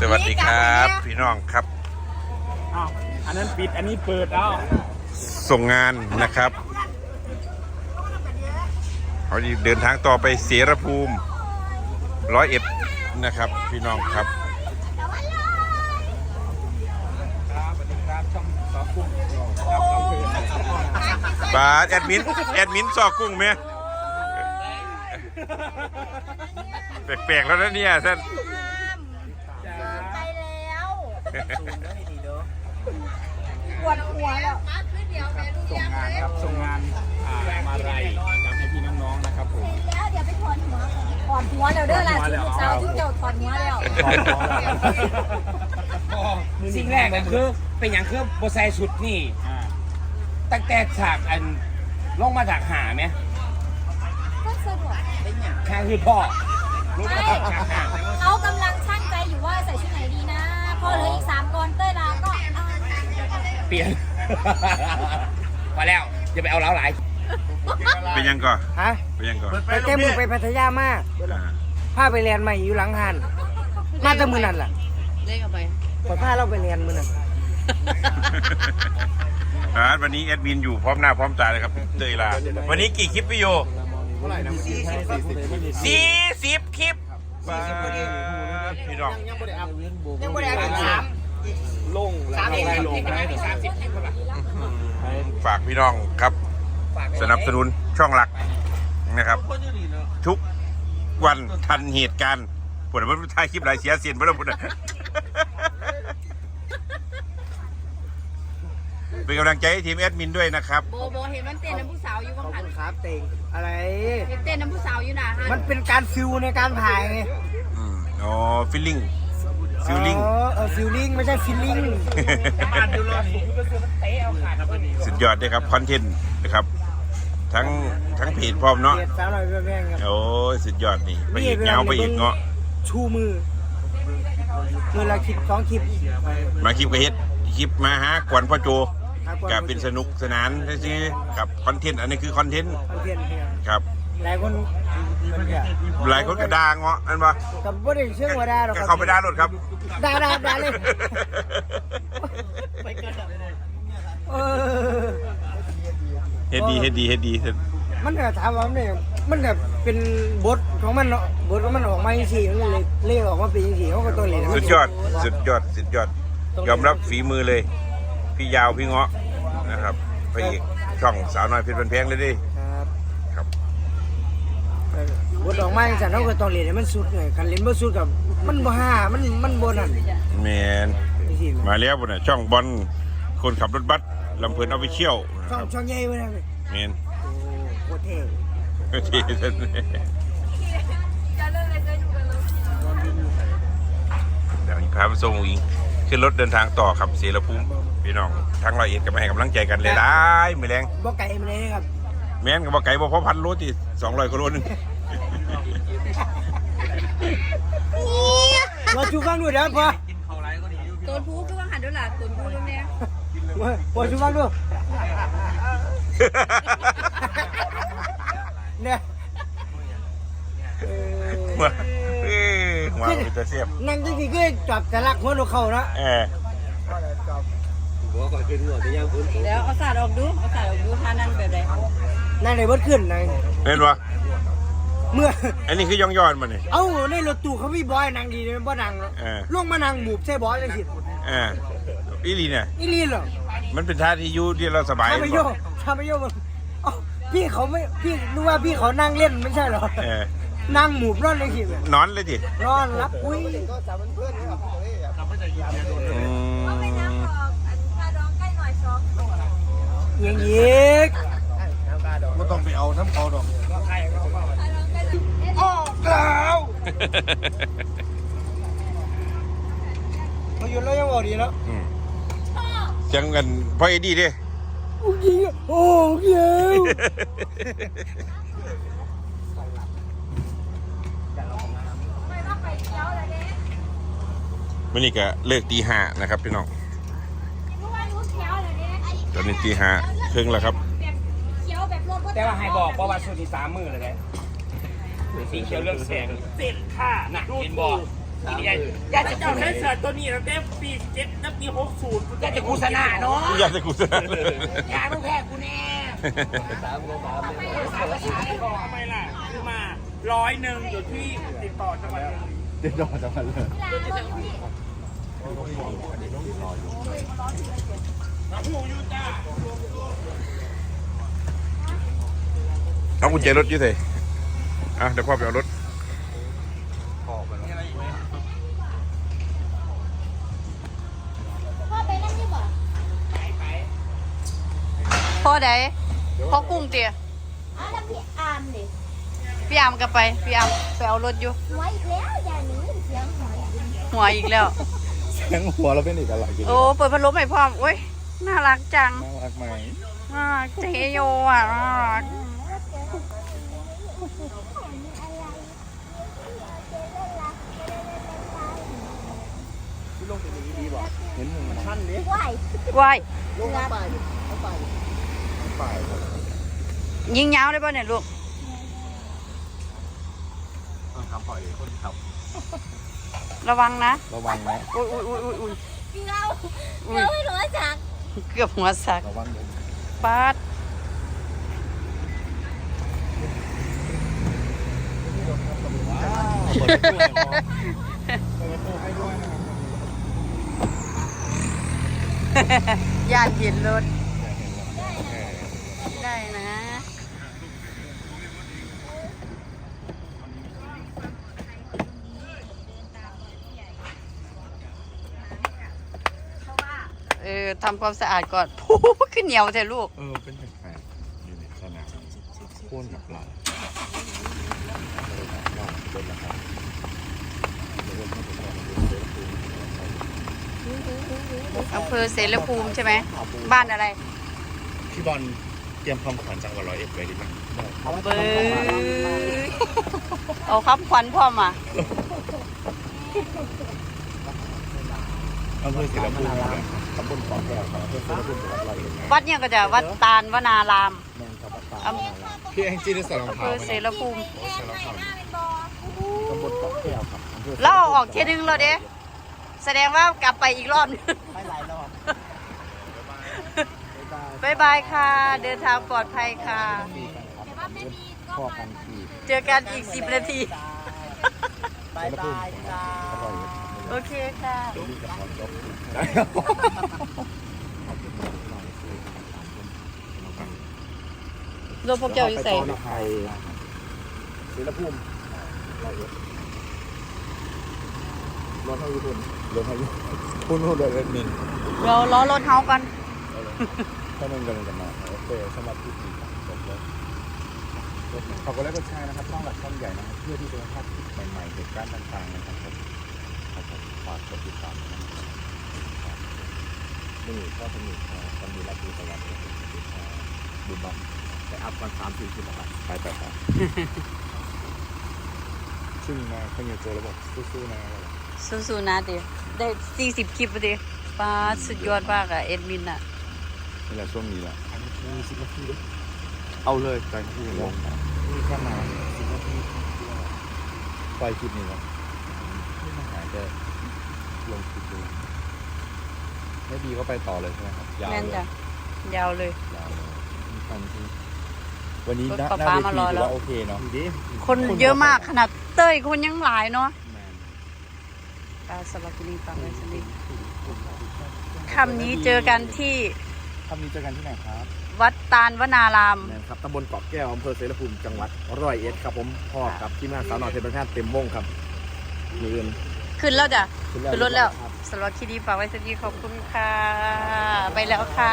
สวัสดีครับ พี่น้องครับ อ้าวอันนั้นปิดอันนี้เปิดเอ้าส่งงานนะครับเขาเดินทางต่อไปเสรภูมิร้อยเอ็ดนะครับ พี่น้องครับบาทแอดมินแอดมินซอกกุ้งไหมแปลกๆแล้วนะเนี่ยท่านไป แล้วปวดหัวแล้วส่งงานครับส่งงานอ่ามาไรจำให้พี่น้องๆนะครับผมแล้วเดี๋ยวไปถอนหัวถอนหัวแล้วเด้อล่ะลูกสาวที่เจ้าถอนหัวแล้วสิ่งแรกเลยคือเป็นอย่างคือโบไซสุดนี่ อ่าตั้งแต่ฉากอันลงมาจากหาไหมก็สะดวกข้างคือพ่อลงใช่มาจากฉากหา เขากำลังช่างใจอยู่ว่าใส่ชุดไหนดีนะพ อเหลืออีกสามกรเต้ยลาก็เอาเปลี่ยน พอแล้วอย่าไปเอาเล้าหลายเป็นยังก่อนฮะเป็นยังก่อนไปเต้มือไปพัทยามากอ่าพาไปเรียนใหม่อยู่หลังหันมาแต่มือนั่นล่ะเล่นกันไปขอพาเราไปเรียนมือนั่นอ่าวันนี้แอดมินอยู่พร้อมหน้าพร้อมตาเลยครับเตยลา วันนี้กี่คลิปพี่โยสี่สิบคลิปบ้า พี่น้องยังไม่ได้อ่านสามลงแล้วสามเองลงสามสิบคลิปเท่าไหร่ฝากพี่น้องครับ สนับสนุนช่องหลักนะครับ ทุกวันทันเหตุการณ์ปวดมันถ่ายคลิปหลายเสียเสียนไปแล้วปวดเป็นกำลังใจให้ทีมแอดมินด้วยนะครับ โบโบเห็นมันเต้นน้ำผู้สาวอยู่ขอบ้างหันครับเต็งอะไรเห็นเต้นน้ำผู้สาวอยู่หนาหันมันเป็นการฟิลในการถ่ายไง อืมอ๋อฟิลลิ่งฟิลลิ่งอ๋อเออฟิลลิ่งไม่ใช่ฟิลลิ่งอ่านดูรอนี่ก็คือมันเตะเอาขาดครับนี่สุดยอดเลยครับคอนเทนต์นะครับ ทั้งทั้งเพจพร้อมเนาะเกียรติสาวหน่อยแม่งครับโอ้ยสุดยอดนี่ไปอีกเงาไปอีกเงาะชูมือมือละคลิปสองคลิปมาคลิปกระเฮ็ดคลิปมาหากวนพ่อโจกับเป็นสนุกสนานซื่อๆกับคอนเทนต์อันนี้คือคอนเทนต์คอนเทนต์เนี่ยครับ หลายคนมันก็หลายคนก็ด่าเงาะนั่นปะกับว่าได้เชื่อว่าได้หรอกก็ครับเข้าไปด่ารถครับด่าด่าด่าเลยเออเฮ็ดดีเฮ็ดดีเฮ็ดดีเฮ็ดมันก็ถามว่าเนี่ยมันก็เป็นบทของมันเนาะบทของมันออกมาอย่างสี่มันเลยเรียกออกมาเป็นอย่างสี่เขาก็ต้องเรียนสุดยอดสุดยอดสุดยอด ยอมรับฝีมือเลย พี่ยาวพี่เงาะนะครับไปอีกช่องสาวน้อยเพชรบันแพงเลยดิ ครับ ครับ บทออก มาอย่างสี่เขาก็ต้องเรียนให้มันสุดไงคันเรียนบ่สุดกับมันบ่ห้ามันมันบ่นั่นแมนจังซี่มาแล้วบุญน่ะช่องบอลคนขับรถบัสลำเพลินเอาไปเชี่ยวนะช่อคงรับช่องใหญ่บ่ได้เว้ยแมนโอ้โคตรเท่ที่ท่านเดี๋ยวพาไปส่งอิงขึ้นรถเดินทางต่อครับเสียรภูมิพี่น้องทั้งร้อยเอ็ดก็มาให้กำลังใจกันเลยหลายมือแรง บ่ไกลมาเลยครับ แม่นกับว่ไก่บ่พอพันโลที่สองร้อยกิโลนึง บ่ชูฟังดูเด้อพ่อตัวผู้คือบ้างหันด้วยล่ะตัวผู้ด้วยเนี่ยบ่บ่ชูฟังดูเนี่ยเออหัวเอ้ยหัวมันจะเสียบนั่งจังซี่คือจับแต่ลักหัวนกเขาเนาะเออแล้วเอาสาดออกดูเอาสาดออกดูท่านั่นแบบไหนนั่งได้เบิดขึ้นนั่งเห็นปะ เมื่อ อันนี้คือย่องย้อนมาเนี่ย เอ้าในรถตู้เขามีบอยนั่งดีเลยบ่นั่งเนาะเออลงมานั่งหมูบใส่บอยจังซี่เอออีหลีเนี่ย อีหลีเหรอมันเป็นท่าที่อยูที่เราสบายถ้าไปโยถ้าไปโยมันเอ้าพี่เขาไม่พี่นึกว่าพี่เขานั่งเล่นไม่ใช่เหรอเออนั่งหมูบนอนจังซี่แบบนอนเลยดินอนรับอุ้ยอืมไปน้ำออกคาดองใกล้หน่อยสองเยียงยีกไม่ต้องไปเอาน้ำเขาดอก คาดองใกล้หน่อย ออกแล้ว เขาอยู่แล้วยังบอกดีแล้วอืมเสียงกันพ่อเอ็ดดี้ดิโอ้ยโอ้ยไม่องไปเที่ยวเลยเด้วันนี้ก็เลิกตีห้านะครับพี่น้องตอนนี้ตีห้าครึ่งแล้วครับแบบเที่ยวแบบรถแต่ว่าให้บอกว่าวันสุดที่สามมือเลยนะ สีเขียวเรื่องแสงเส้นค่าน่ะเห็นบอกอยากจะจองคอนเสิร์ตตัวนี้ตั้งแต่ปีเจ็ดตั้งปีหกศูนย์อยากจะกูชนะเนาะอยากจะกูจะอยากต้องแพ้กูแน่ทำไมล่ะคือมาร้อยหนึ่งอยู่ที่ติดต่อจังหวัดเลยติดต่อจังหวัดเลยที่ร้านรถอยู่ที่เอากุญแจรถอยี่เถ อะอะเดี๋ยวพ่อไปเอารถพ่อไปนั่นดีกว่าพ่อใดพ่อกุ้งเตี๋ยอ้าวแล้วพี่อามดิพี่อามก็ไปพี่อามไปเอารถอยู่หัวอีกแล้วอย่าหนีเสียงหัวอีกแล้วหัวอีกแล้วเสียงหัวเราเป็นอีกอะไรกินโอ้เปิดพัดลมให้พร้อมโอ้ยน่ารักจังน่ารักไหมน่ารักเจโยอะน่ารัก เห็นหนึ่งชั้นนี้ว้ายว้ายลงไปเอาไปฝ่ายยิงยาวได้ป่ะเนี่ยลูกต้องทำปล่อยคนขับระวังนะ ระวังนะอุ้ยอุ้ยอุ้ยอุ้ยอุ้ยพี่เราเราไม่รู้จัก เกือบหัวสักระวังเลยปาด ย่านเห็นรถ ได้นะ เออทำความสะอาดก่อนพูขึ้นเหนียวเถอะลูก เออเป็นแปลกๆอยู่ในสนามพ่นกับปลาเดินนะครับ อำเภอเสรภูมิใช่ไหม บ้านอะไรพี่บอลเตรียมความขวัญจังหวัดร้อยเอ็ดไว้ดีไหมเบอเอาคำขวัญพ่อมาอำเภอศิลปูครับตำบลเกาะแก้วครับอำเภอศิลปูจังหวัดร้อยเอ็ดวัดเนี่ยก็จะวัดตาลวนารามแมนครับอำพี่แองจี้ได้ใส่รองอำเภเท้าอไหมเสรภูมิแอนไหนหน้าเป็นบอตำบลเกาะแก้วครับอำเภอเราเอาออกเที่ยนึงแล้วเด้ แสดงว่ากลับไปอีกรอบนึงไปหลายรอบบายบายค่ะ เดินทางปลอดภัยค่ะ แต่ว่าไม่มีก็พ่อมากันขี่เจอกันอีกสิบนาที บายบายจ้าร้อยเอ็ดโอเคค่ะรถพวกเจ้าอยู่ใส่ ไทยศิลภูมิ ร้อยเอ็ดรถไฟญี่ปุ่นรถไฟญี่ปุ่นคุณพูดเลยเอ็ดมินเราล้อรถเฮากันถ้ามึงกำลังจะมาโอเคสำหรับที่สี่จบแล้วขอบคุณและกดแชร์นะครับช่องหลักช่องใหญ่นะครับเพื่อที่จะมาพลาดคลิปใหม่ๆเหตุการณ์ต่างๆนะครับผมครับผมฝากกดติดตามนะครับนี่ก็สนุกครับจะมีรับดูตลอดเลยดูบัมแต่อัพมาสามสี่สิบาทไปไปไปซึ่งมาเขาเนี่ยเจอแล้วบอกสู้ๆนะ สู้ๆนะเดี๋ยวได้สี่สิบคลิปพอดีป้าดสุดยอดมากอะเอ็ดมินอะนี่แหละช่วงนี้แหละมีสิบนาทีด้วยเอาเลยใจที่ลงนี่ก็มาสิบนาทีปล่อยคลิปนี้ครับไม่มาหาแต่ลงคลิปดูไม่ดีก็ไปต่อเลยใช่ไหมครับยาวแม่นเลยจ้ะยาวเลย ยาวเลยมีความที่วันนี้หน้ารถหน้าป๊าเวป๊าทีมารอถืแล้อวว่าโอเคเนาะคนเยอะมากขนาดเต้ยคนยังหลายเนาะแมน ตาสลับกินีฟังไว้สนิทคำนี้เจอกันที่คำนี้เจอกันที่ไหนครับวัดตาลวนารามแมนครับตำบลเกาะแก้วอำเภอเสรภูมิจังหวัดร้อยเอ็ดครับผมพ่อกับที่มาสาวหน่อยเพชรประแพทย์เต็มวงครับมีเงินขึ้นแล้วจ้ะขึ้นแล้วขึ้นรถแล้วครับสำหรับคลิปนี้ฝากไว้สนิทขอบคุณค่ะ ไปแล้วค่ะ